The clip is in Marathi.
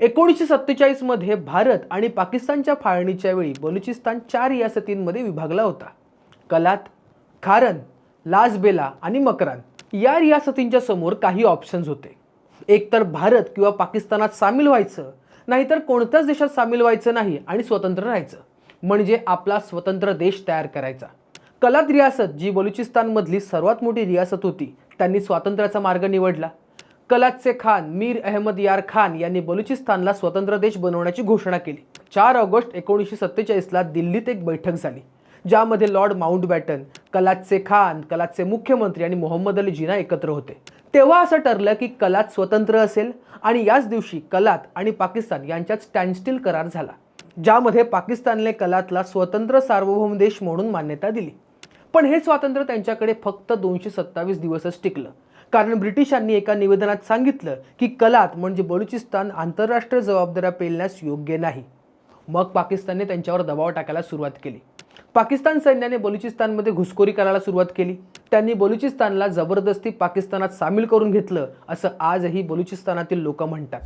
एकोणीसशे सत्तेचाळीसमध्ये भारत आणि पाकिस्तानच्या फाळणीच्या वेळी बलुचिस्तान चार रियासतींमध्ये विभागला होता. कलात खारन लाजबेला आणि मकरान या रियासतींच्या समोर काही ऑप्शन्स होते. एकतर भारत किंवा पाकिस्तानात सामील व्हायचं नाहीतर कोणत्याच देशात सामील व्हायचं नाही आणि स्वतंत्र राहायचं. म्हणजे आपला स्वतंत्र देश तयार करायचा. कलात रियासत जी बलुचिस्तानमधली सर्वात मोठी रियासत होती त्यांनी स्वातंत्र्याचा मार्ग निवडला. कलाचे खान मीर अहमद यार खान यांनी बलुचिस्तानला स्वतंत्र देश बनवण्याची घोषणा केली. चार ऑगस्ट एकोणीसशे सत्तेचाळीसला दिल्लीत एक बैठक झाली ज्यामध्ये लॉर्ड माउंटबॅटन कलाचे खान कलाचे मुख्यमंत्री आणि मोहम्मद अली जिना एकत्र होते. तेव्हा असं ठरलं की कलात स्वतंत्र असेल आणि याच दिवशी कलात आणि पाकिस्तान यांच्यात स्टँडस्टील करार झाला ज्यामध्ये पाकिस्तानने कलातला स्वतंत्र सार्वभौम देश म्हणून मान्यता दिली. पण हे स्वातंत्र्य त्यांच्याकडे फक्त दोनशे सत्तावीस दिवसच टिकलं. कारण ब्रिटिशांनी एका निवेदनात सांगितलं की कलात म्हणजे बलुचिस्तान आंतरराष्ट्रीय जबाबदाऱ्या पेलण्यास योग्य नाही. मग पाकिस्तानने त्यांच्यावर दबाव टाकायला सुरुवात केली. पाकिस्तान सैन्याने बलुचिस्तानमध्ये घुसखोरी करायला सुरुवात केली. त्यांनी बलुचिस्तानला जबरदस्ती पाकिस्तानात सामील करून घेतलं असं आजही बलुचिस्तानातील लोक म्हणतात.